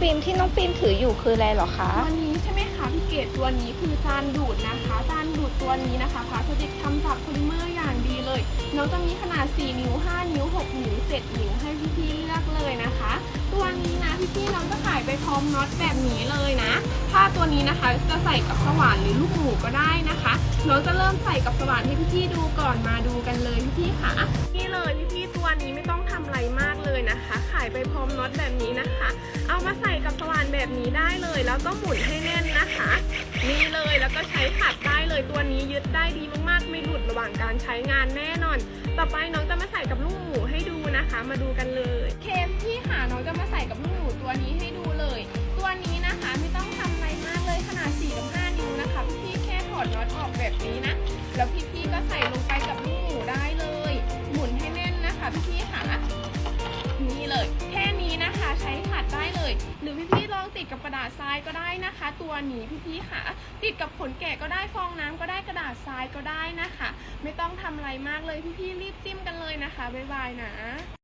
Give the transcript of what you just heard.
ฟิล์มที่น้องฟิล์มถืออยู่คืออะไรหรอคะ ตัวนี้ใช่ไหมคะพี่เกดตัวนี้คือจานดูดนะคะจานดูดตัวนี้นะคะพลาสติกทำจากโพลิเมอร์อย่างดีเลย น้องจะมีขนาด 4 นิ้ว 5 นิ้ว 6 นิ้ว 7 นิ้วให้พี่ๆเลือกเลยนะคะ ตัวนี้นะพี่ๆน้องจะขายไปพร้อมน็อตแบบนี้เลยนะถ้าตัวนี้นะคะจะใส่กับสว่านหรือลูกหมูก็ได้นะคะ น้องจะเริ่มใส่กับสว่านให้พี่ๆดูก่อนมาดูกันเลยพี่ๆค่ะนี่เลยพี่ๆตัวนี้ไม่ต้องทำอะไรมากเลยนะคะ ขายไปพร้อมน็อตแบบนี้นะ เอามาใส่กับสว่านแบบนี้ได้เลย แล้วก็หมุนให้แน่นนะคะ นี่เลยแล้วก็ใช้ขัดได้เลยตัวนี้ยึดได้ดีมากๆ ไม่หลุดระหว่างการใช้งานแน่นอน ต่อไปน้องจะมาใส่กับลูกหมูให้ดูนะคะ มาดูกันเลย เคมที่หาน้องจะมาใส่กับลูกหมูตัวนี้ให้ดูเลย ตัวนี้นะคะไม่ต้องทำอะไรมากเลยขนาด4กับ5นิ้วนะคะพี่ๆแค่ถอดน็อตออกแบบนี้นะแล้วพี่ๆก็ใส่ลงไปกับลูกหมูได้เลย หมุนให้แน่นนะคะพี่ๆค่ะนี่เลย หรือพี่ๆลองติดกับกระดาษทรายก็ได้นะคะ ตัวนี้พี่ๆค่ะ ติดกับขนแกะก็ได้ฟองน้ำก็ได้กระดาษทรายก็ได้นะคะ ไม่ต้องทำอะไรมากเลยพี่ๆรีบจิ้มกันเลยนะคะบ๊ายบายนะ